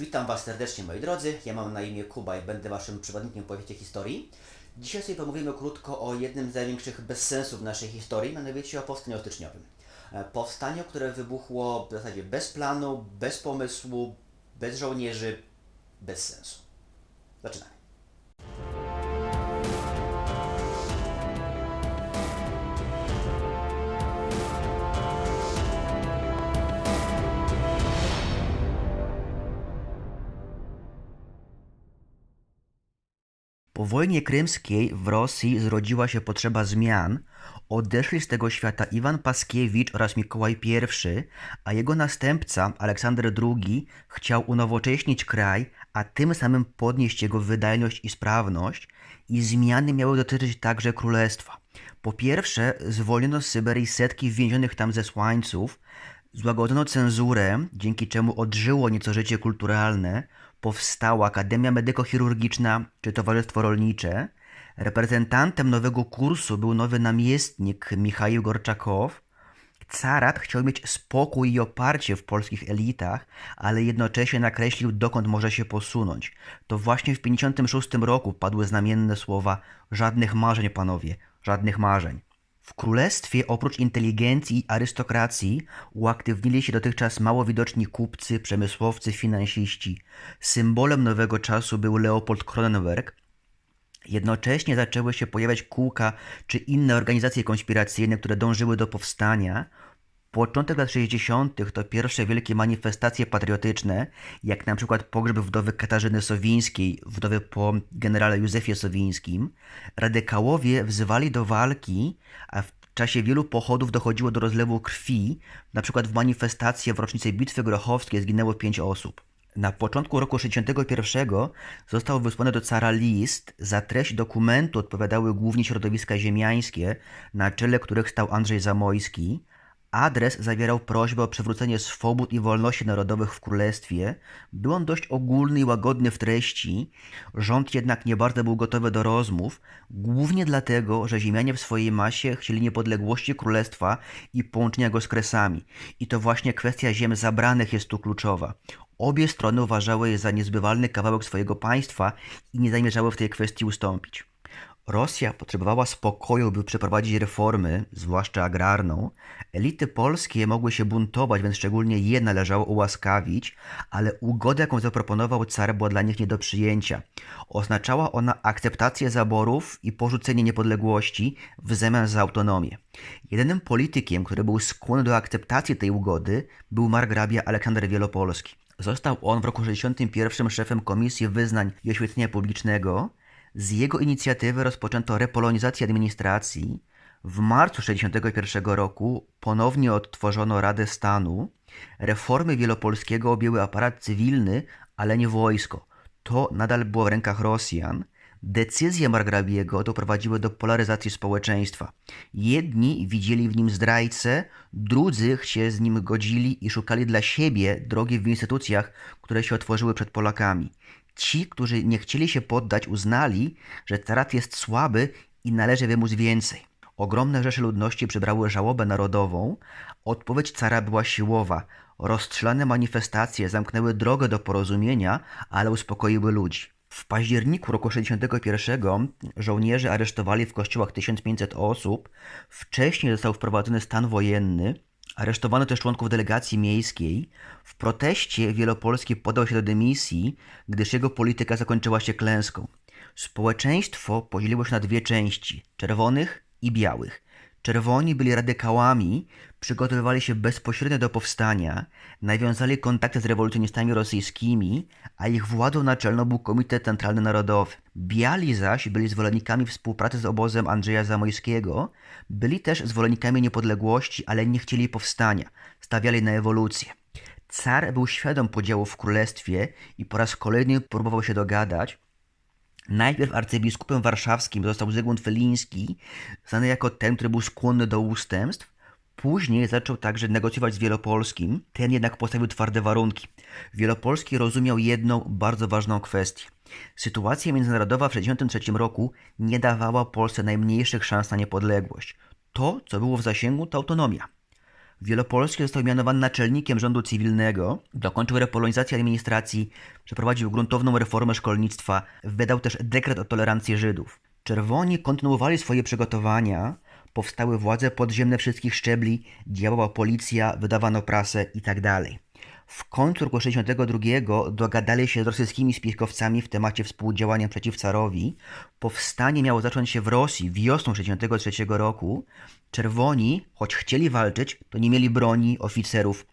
Witam Was serdecznie moi drodzy, ja mam na imię Kuba i będę Waszym przewodnikiem po świecie historii. Dzisiaj sobie pomówimy krótko o jednym z największych bezsensów naszej historii, mianowicie o powstaniu styczniowym. E, Powstaniu, które wybuchło w zasadzie bez planu, bez pomysłu, bez żołnierzy, bez sensu. Zaczynamy. Po wojnie krymskiej w Rosji zrodziła się potrzeba zmian. Odeszli z tego świata Iwan Paskiewicz oraz Mikołaj I, a jego następca Aleksander II chciał unowocześnić kraj, a tym samym podnieść jego wydajność i sprawność i zmiany miały dotyczyć także królestwa. Po pierwsze, zwolniono z Syberii setki więzionych tam zesłańców, złagodzono cenzurę, dzięki czemu odżyło nieco życie kulturalne, powstała Akademia Medyko-Chirurgiczna czy Towarzystwo Rolnicze. Reprezentantem nowego kursu był nowy namiestnik Michał Gorczakow. Carat chciał mieć spokój i oparcie w polskich elitach, ale jednocześnie nakreślił, dokąd może się posunąć. To właśnie w 1956 roku padły znamienne słowa: Żadnych marzeń, panowie, żadnych marzeń. W królestwie oprócz inteligencji i arystokracji uaktywnili się dotychczas mało widoczni kupcy, przemysłowcy, finansiści. Symbolem nowego czasu był Leopold Kronenberg. Jednocześnie zaczęły się pojawiać kółka czy inne organizacje konspiracyjne, które dążyły do powstania. Początek lat 60. to pierwsze wielkie manifestacje patriotyczne, jak na przykład pogrzeb wdowy Katarzyny Sowińskiej, wdowy po generale Józefie Sowińskim. Radykałowie wzywali do walki, a w czasie wielu pochodów dochodziło do rozlewu krwi, na przykład w manifestacji w rocznicę Bitwy Grochowskiej zginęło pięć osób. Na początku roku 61 został wysłany do cara list. Za treść dokumentu odpowiadały głównie środowiska ziemiańskie, na czele których stał Andrzej Zamojski. Adres zawierał prośbę o przywrócenie swobód i wolności narodowych w królestwie. Był on dość ogólny i łagodny w treści. Rząd jednak nie bardzo był gotowy do rozmów, głównie dlatego, że ziemianie w swojej masie chcieli niepodległości królestwa i połączenia go z kresami. I to właśnie kwestia ziem zabranych jest tu kluczowa. Obie strony uważały je za niezbywalny kawałek swojego państwa i nie zamierzały w tej kwestii ustąpić. Rosja potrzebowała spokoju, by przeprowadzić reformy, zwłaszcza agrarną. Elity polskie mogły się buntować, więc szczególnie je należało ułaskawić, ale ugoda, jaką zaproponował car, była dla nich nie do przyjęcia. Oznaczała ona akceptację zaborów i porzucenie niepodległości w zamian za autonomię. Jedynym politykiem, który był skłonny do akceptacji tej ugody, był margrabia Aleksander Wielopolski. Został on w roku 61 szefem Komisji Wyznań i Oświetlenia Publicznego. Z jego inicjatywy rozpoczęto repolonizację administracji. W marcu 1961 roku ponownie odtworzono Radę Stanu. Reformy Wielopolskiego objęły aparat cywilny, ale nie wojsko. To nadal było w rękach Rosjan. Decyzje margrabiego doprowadziły do polaryzacji społeczeństwa. Jedni widzieli w nim zdrajcę, drudzy się z nim godzili i szukali dla siebie drogi w instytucjach, które się otworzyły przed Polakami. Ci, którzy nie chcieli się poddać, uznali, że carat jest słaby i należy wymóc więcej. Ogromne rzesze ludności przybrały żałobę narodową. Odpowiedź cara była siłowa. Rozstrzelane manifestacje zamknęły drogę do porozumienia, ale uspokoiły ludzi. W październiku roku 61 żołnierze aresztowali w kościołach 1500 osób. Wcześniej został wprowadzony stan wojenny. Aresztowano też członków delegacji miejskiej. W proteście Wielopolski podał się do dymisji, gdyż jego polityka zakończyła się klęską. Społeczeństwo podzieliło się na dwie części: czerwonych i białych. Czerwoni byli radykałami, przygotowywali się bezpośrednio do powstania, nawiązali kontakty z rewolucjonistami rosyjskimi, a ich władzą naczelną był Komitet Centralny Narodowy. Biali zaś byli zwolennikami współpracy z obozem Andrzeja Zamojskiego, byli też zwolennikami niepodległości, ale nie chcieli powstania, stawiali na ewolucję. Car był świadom podziału w królestwie i po raz kolejny próbował się dogadać, Najpierw arcybiskupem warszawskim został Zygmunt Feliński, znany jako ten, który był skłonny do ustępstw. Później zaczął także negocjować z Wielopolskim, ten jednak postawił twarde warunki. Wielopolski rozumiał jedną bardzo ważną kwestię. Sytuacja międzynarodowa w 1963 roku nie dawała Polsce najmniejszych szans na niepodległość. To, co było w zasięgu, to autonomia. Wielopolski został mianowany naczelnikiem rządu cywilnego, dokończył repolonizację administracji, przeprowadził gruntowną reformę szkolnictwa, wydał też dekret o tolerancji Żydów. Czerwoni kontynuowali swoje przygotowania, powstały władze podziemne wszystkich szczebli, działała policja, wydawano prasę itd. W końcu roku 1962 dogadali się z rosyjskimi spiskowcami w temacie współdziałania przeciw carowi. Powstanie miało zacząć się w Rosji wiosną 1963 roku. Czerwoni, choć chcieli walczyć, to nie mieli broni, oficerów.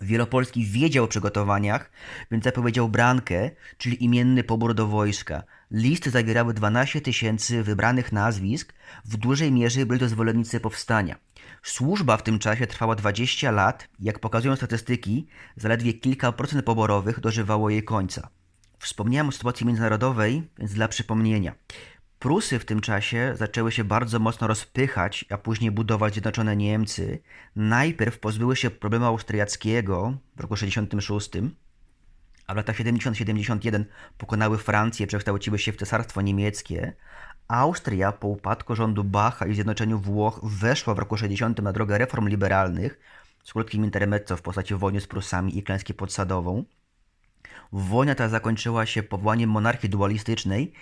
Wielopolski wiedział o przygotowaniach, więc zapowiedział brankę, czyli imienny pobór do wojska. Listy zawierały 12 tysięcy wybranych nazwisk, w dużej mierze byli to zwolennicy powstania. Służba w tym czasie trwała 20 lat, jak pokazują statystyki, zaledwie kilka procent poborowych dożywało jej końca. Wspomniałem o sytuacji międzynarodowej, więc dla przypomnienia. Prusy w tym czasie zaczęły się bardzo mocno rozpychać, a później budować Zjednoczone Niemcy. Najpierw pozbyły się problemu austriackiego w roku 66, a w latach 70-71 pokonały Francję, przekształciły się w cesarstwo niemieckie. Austria po upadku rządu Bacha i zjednoczeniu Włoch weszła w roku 60 na drogę reform liberalnych z krótkim intermezzo w postaci wojny z Prusami i klęski podsadową. Wojna ta zakończyła się powołaniem monarchii dualistycznej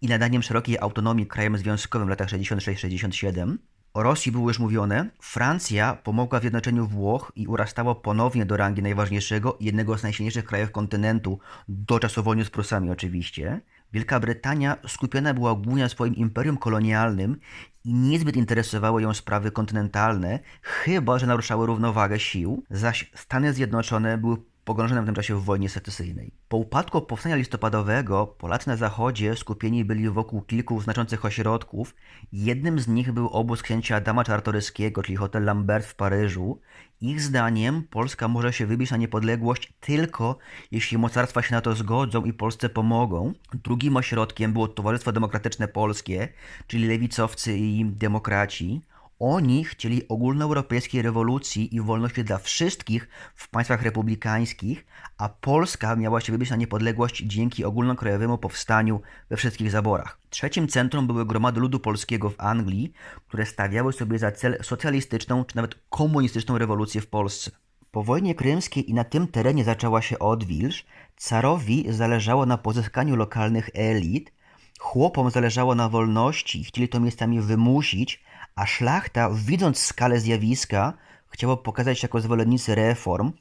i nadaniem szerokiej autonomii krajem związkowym w latach 66-67. O Rosji było już mówione. Francja pomogła w zjednoczeniu Włoch i urastała ponownie do rangi najważniejszego i jednego z najsilniejszych krajów kontynentu, do czasu wojny z Prusami oczywiście. Wielka Brytania skupiona była głównie na swoim imperium kolonialnym i niezbyt interesowały ją sprawy kontynentalne, chyba że naruszały równowagę sił, zaś Stany Zjednoczone były pogrążone w tym czasie w wojnie secesyjnej. Po upadku powstania listopadowego Polacy na zachodzie skupieni byli wokół kilku znaczących ośrodków. Jednym z nich był obóz księcia Adama Czartoryskiego, czyli hotel Lambert w Paryżu. Ich zdaniem Polska może się wybić na niepodległość tylko jeśli mocarstwa się na to zgodzą i Polsce pomogą. Drugim ośrodkiem było Towarzystwo Demokratyczne Polskie, czyli lewicowcy i demokraci. Oni chcieli ogólnoeuropejskiej rewolucji i wolności dla wszystkich w państwach republikańskich, a Polska miała się wybić na niepodległość dzięki ogólnokrajowemu powstaniu we wszystkich zaborach. Trzecim centrum były gromady ludu polskiego w Anglii, które stawiały sobie za cel socjalistyczną czy nawet komunistyczną rewolucję w Polsce. Po wojnie krymskiej i na tym terenie zaczęła się odwilż, carowi zależało na pozyskaniu lokalnych elit, chłopom zależało na wolności, chcieli to miejscami wymusić, a szlachta, widząc skalę zjawiska, chciała pokazać się jako zwolennicy reform,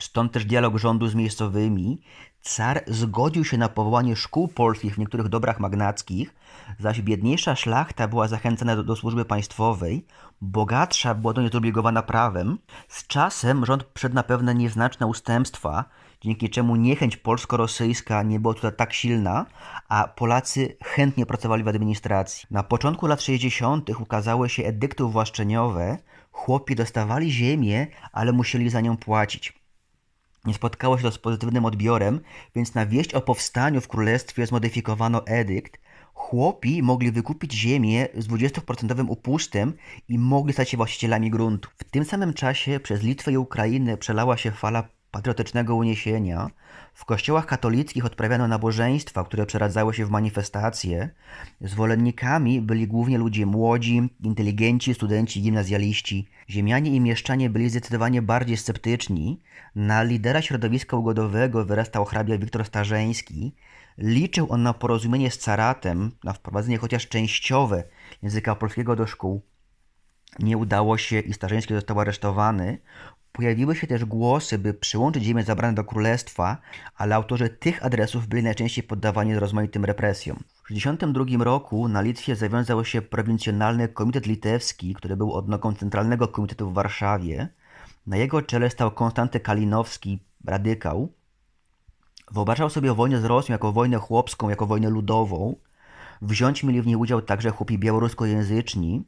stąd też dialog rządu z miejscowymi. Car zgodził się na powołanie szkół polskich w niektórych dobrach magnackich, zaś biedniejsza szlachta była zachęcana do, do służby państwowej, bogatsza była do niej zobligowana prawem. Z czasem rząd przed na pewne nieznaczne ustępstwa, dzięki czemu niechęć polsko-rosyjska nie była tutaj tak silna, a Polacy chętnie pracowali w administracji. Na początku lat 60. ukazały się edykty uwłaszczeniowe, chłopi dostawali ziemię, ale musieli za nią płacić. Nie spotkało się to z pozytywnym odbiorem, więc na wieść o powstaniu w królestwie zmodyfikowano edykt. Chłopi mogli wykupić ziemię z 20% upustem i mogli stać się właścicielami gruntu. W tym samym czasie przez Litwę i Ukrainę przelała się fala patriotycznego uniesienia. W kościołach katolickich odprawiano nabożeństwa, które przeradzały się w manifestacje. Zwolennikami byli głównie ludzie młodzi, inteligenci, studenci, gimnazjaliści. Ziemianie i mieszczanie byli zdecydowanie bardziej sceptyczni. Na lidera środowiska ugodowego wyrastał hrabia Wiktor Starzeński. Liczył on na porozumienie z caratem, na wprowadzenie chociaż częściowe języka polskiego do szkół. Nie udało się i Starzeński został aresztowany. Pojawiły się też głosy, by przyłączyć ziemię zabrane do królestwa, ale autorzy tych adresów byli najczęściej poddawani rozmaitym represjom. W 1962 roku na Litwie zawiązał się prowincjonalny Komitet Litewski, który był odnoką Centralnego Komitetu w Warszawie. Na jego czele stał Konstanty Kalinowski, radykał. Wyobrażał sobie wojnę z Rosją jako wojnę chłopską, jako wojnę ludową. Wziąć mieli w niej udział także chłopi białoruskojęzyczni.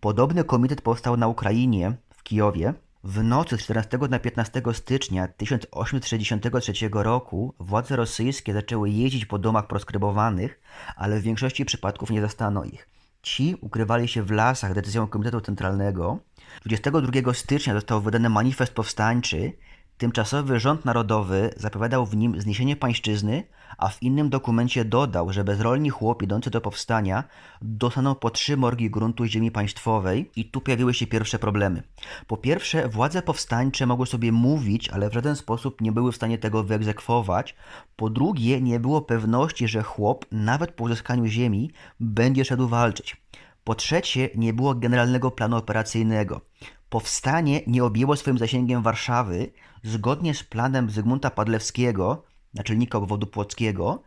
Podobny komitet powstał na Ukrainie, w Kijowie. W nocy z 14 na 15 stycznia 1863 roku władze rosyjskie zaczęły jeździć po domach proskrybowanych, ale w większości przypadków nie zastano ich. Ci ukrywali się w lasach decyzją Komitetu Centralnego. 22 stycznia został wydany manifest powstańczy. Tymczasowy rząd narodowy zapowiadał w nim zniesienie pańszczyzny, a w innym dokumencie dodał, że bezrolni chłop idący do powstania dostaną po trzy morgi gruntu ziemi państwowej i tu pojawiły się pierwsze problemy. Po pierwsze, władze powstańcze mogły sobie mówić, ale w żaden sposób nie były w stanie tego wyegzekwować. Po drugie, nie było pewności, że chłop, nawet po uzyskaniu ziemi, będzie szedł walczyć. Po trzecie, nie było generalnego planu operacyjnego. Powstanie nie objęło swoim zasięgiem Warszawy. Zgodnie z planem Zygmunta Padlewskiego, naczelnika obwodu płockiego,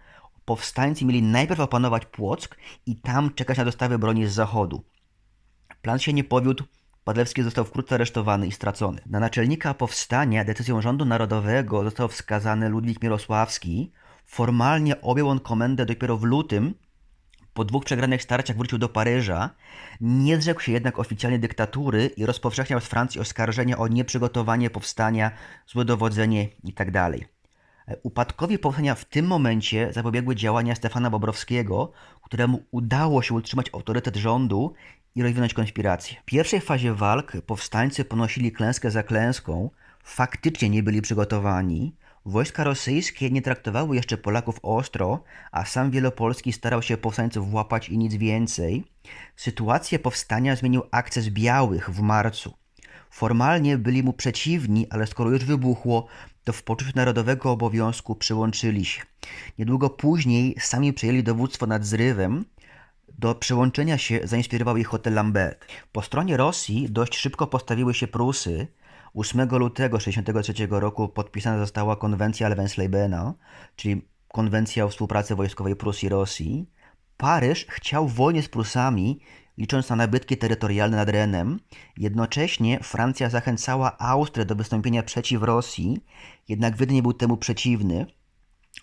powstańcy mieli najpierw opanować Płock i tam czekać na dostawy broni z zachodu. Plan się nie powiódł, Padlewski został wkrótce aresztowany i stracony. Na naczelnika powstania decyzją rządu narodowego został wskazany Ludwik Mirosławski. Formalnie objął on komendę dopiero w lutym po dwóch przegranych starciach wrócił do Paryża, nie zrzekł się jednak oficjalnie dyktatury i rozpowszechniał z Francji oskarżenia o nieprzygotowanie powstania, złe dowodzenie itd. Tak Upadkowi powstania w tym momencie zapobiegły działania Stefana Bobrowskiego, któremu udało się utrzymać autorytet rządu i rozwinąć konspirację. W pierwszej fazie walk powstańcy ponosili klęskę za klęską, faktycznie nie byli przygotowani, Wojska rosyjskie nie traktowały jeszcze Polaków ostro, a sam Wielopolski starał się powstańców włapać i nic więcej. Sytuację powstania zmienił akces białych w marcu. Formalnie byli mu przeciwni, ale skoro już wybuchło, to w poczuciu narodowego obowiązku przyłączyli się. Niedługo później sami przejęli dowództwo nad zrywem. Do przyłączenia się zainspirował ich hotel Lambert. Po stronie Rosji dość szybko postawiły się Prusy, 8 lutego 1963 roku podpisana została konwencja Levenslebena, czyli konwencja o współpracy wojskowej Prusji i Rosji. Paryż chciał wojny z Prusami, licząc na nabytki terytorialne nad Renem. Jednocześnie Francja zachęcała Austrię do wystąpienia przeciw Rosji, jednak Wiedeń był temu przeciwny.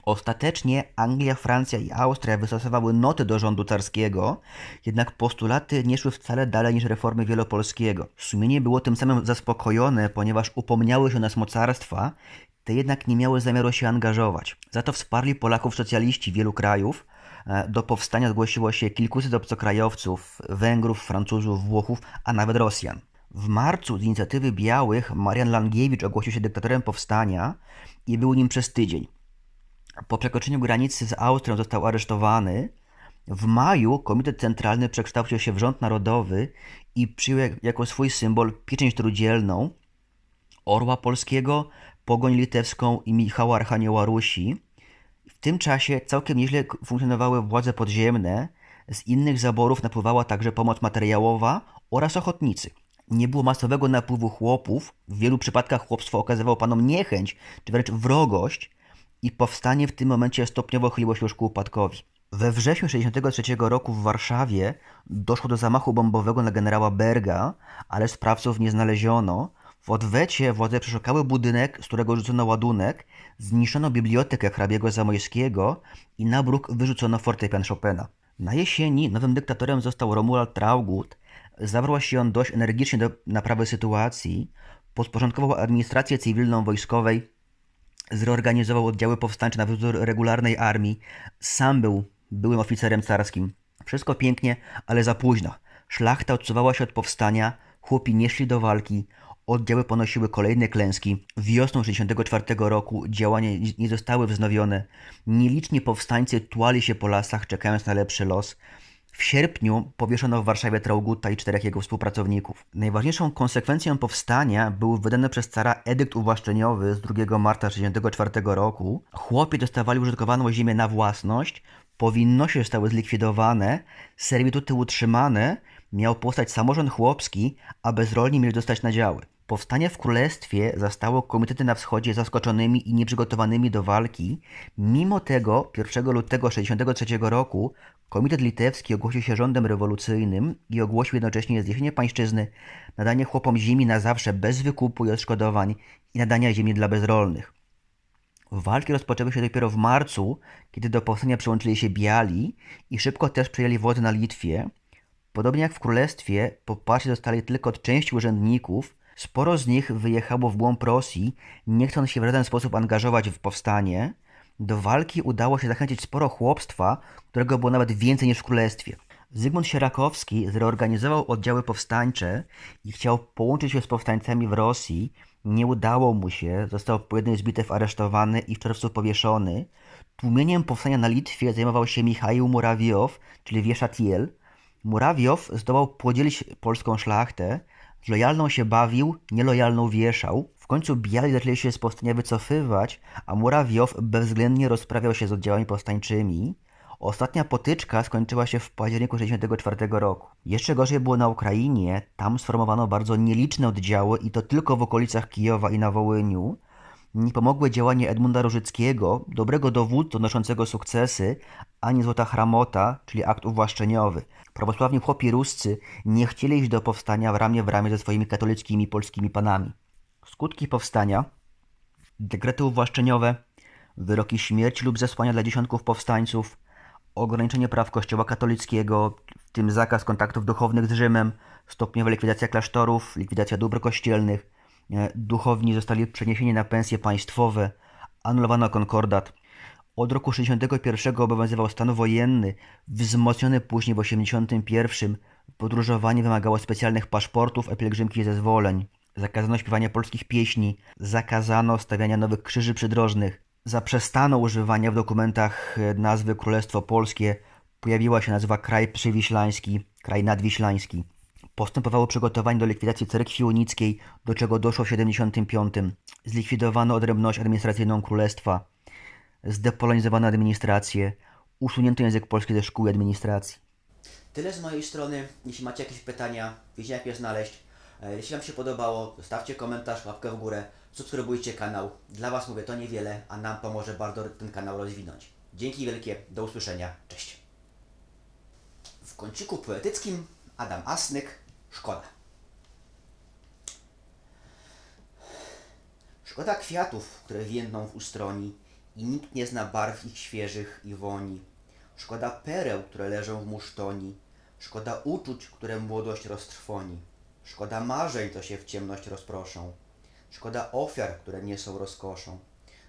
Ostatecznie Anglia, Francja i Austria wystosowały noty do rządu carskiego, jednak postulaty nie szły wcale dalej niż reformy wielopolskiego. Sumienie było tym samym zaspokojone, ponieważ upomniały się nas mocarstwa, te jednak nie miały zamiaru się angażować. Za to wsparli Polaków socjaliści wielu krajów. E, do powstania zgłosiło się kilkuset obcokrajowców, Węgrów, Francuzów, Włochów, a nawet Rosjan. W marcu z inicjatywy Białych Marian Langiewicz ogłosił się dyktatorem powstania i był nim przez tydzień. Po przekroczeniu granicy z Austrią został aresztowany. W maju Komitet Centralny przekształcił się w rząd narodowy i przyjął jako swój symbol pieczęć trudzielną Orła Polskiego, Pogoń Litewską i Michała Archanioła Rusi. W tym czasie całkiem nieźle funkcjonowały władze podziemne. Z innych zaborów napływała także pomoc materiałowa oraz ochotnicy. Nie było masowego napływu chłopów. W wielu przypadkach chłopstwo okazywało panom niechęć, czy wręcz wrogość i powstanie w tym momencie stopniowo chyliło się już ku upadkowi. We wrześniu 1963 roku w Warszawie doszło do zamachu bombowego na generała Berga, ale sprawców nie znaleziono. W odwecie władze przeszukały budynek, z którego rzucono ładunek, zniszczono bibliotekę hrabiego Zamojskiego i na bruk wyrzucono fortepian Chopina. Na jesieni nowym dyktatorem został Romuald Traugott. Zabrał się on dość energicznie do naprawy sytuacji, podporządkował administrację cywilną wojskowej zreorganizował oddziały powstańcze na wzór regularnej armii. Sam był byłym oficerem carskim. Wszystko pięknie, ale za późno. Szlachta odsuwała się od powstania, chłopi nie szli do walki, oddziały ponosiły kolejne klęski. Wiosną 1964 roku działania nie zostały wznowione. Nieliczni powstańcy tułali się po lasach, czekając na lepszy los. W sierpniu powieszono w Warszawie Traugutta i czterech jego współpracowników. Najważniejszą konsekwencją powstania był wydany przez cara edykt uwłaszczeniowy z 2 marca 1964 roku. Chłopi dostawali użytkowaną ziemię na własność, powinności zostały zlikwidowane, servituty utrzymane, miał powstać samorząd chłopski, a bezrolni mieli dostać na działy. Powstanie w królestwie zastało komitety na wschodzie zaskoczonymi i nieprzygotowanymi do walki. Mimo tego 1 lutego 1963 roku komitet litewski ogłosił się rządem rewolucyjnym i ogłosił jednocześnie zniesienie pańszczyzny, nadanie chłopom ziemi na zawsze bez wykupu i odszkodowań i nadania ziemi dla bezrolnych. Walki rozpoczęły się dopiero w marcu, kiedy do powstania przyłączyli się Biali i szybko też przejęli władze na Litwie. Podobnie jak w królestwie, poparcie dostali tylko od części urzędników, Sporo z nich wyjechało w głąb Rosji, nie chcąc się w żaden sposób angażować w powstanie. Do walki udało się zachęcić sporo chłopstwa, którego było nawet więcej niż w królestwie. Zygmunt Sierakowski zreorganizował oddziały powstańcze i chciał połączyć się z powstańcami w Rosji. Nie udało mu się, został po jednej z bitew aresztowany i w czerwcu powieszony. Tłumieniem powstania na Litwie zajmował się Michał Murawiow, czyli Wieszatiel. Murawiow zdołał podzielić polską szlachtę, lojalną się bawił, nielojalną wieszał. Końcu biali zaczęli się z powstania wycofywać, a Murawiow bezwzględnie rozprawiał się z oddziałami powstańczymi. Ostatnia potyczka skończyła się w październiku 1964 roku. Jeszcze gorzej było na Ukrainie, tam sformowano bardzo nieliczne oddziały i to tylko w okolicach Kijowa i na Wołyniu. Nie pomogły działania Edmunda Różyckiego, dobrego dowódcy odnoszącego sukcesy, ani złota chramota, czyli akt uwłaszczeniowy. Prawosławni chłopi ruscy nie chcieli iść do powstania w ramię w ramię ze swoimi katolickimi polskimi panami. Skutki powstania dekrety uwłaszczeniowe, wyroki śmierci lub zesłania dla dziesiątków powstańców, ograniczenie praw Kościoła katolickiego, w tym zakaz kontaktów duchownych z Rzymem, stopniowa likwidacja klasztorów, likwidacja dóbr kościelnych, e, duchowni zostali przeniesieni na pensje państwowe, anulowano konkordat. Od roku 61 obowiązywał stan wojenny, wzmocniony później w 81. Podróżowanie wymagało specjalnych paszportów, a pielgrzymki zezwoleń. Zakazano śpiewania polskich pieśni, zakazano stawiania nowych krzyży przydrożnych, zaprzestano używania w dokumentach e, nazwy Królestwo Polskie, pojawiła się nazwa Kraj Przywiślański, Kraj Nadwiślański. Postępowało przygotowanie do likwidacji cerkwi unickiej, do czego doszło w 75. Zlikwidowano odrębność administracyjną królestwa, zdepolonizowano administrację, usunięto język polski ze szkół i administracji. Tyle z mojej strony. Jeśli macie jakieś pytania, wiecie jak je znaleźć. E, Jeśli Wam się podobało, zostawcie komentarz, łapkę w górę, subskrybujcie kanał. Dla Was mówię to niewiele, a nam pomoże bardzo ten kanał rozwinąć. Dzięki wielkie, do usłyszenia, cześć. W kąciku poetyckim Adam Asnyk, Szkoda. Szkoda kwiatów, które więdną w ustroni i nikt nie zna barw ich świeżych i woni. Szkoda pereł, które leżą w musztoni. Szkoda uczuć, które młodość roztrwoni. Szkoda marzeń, co się w ciemność rozproszą. Szkoda ofiar, które nie są rozkoszą.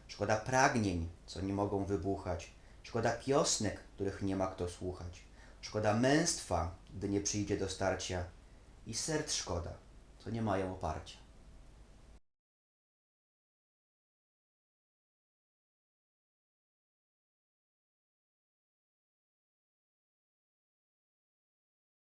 Szkoda pragnień, co nie mogą wybuchać. Szkoda piosnek, których nie ma kto słuchać. Szkoda męstwa, gdy nie przyjdzie do starcia. I serc szkoda, co nie mają oparcia.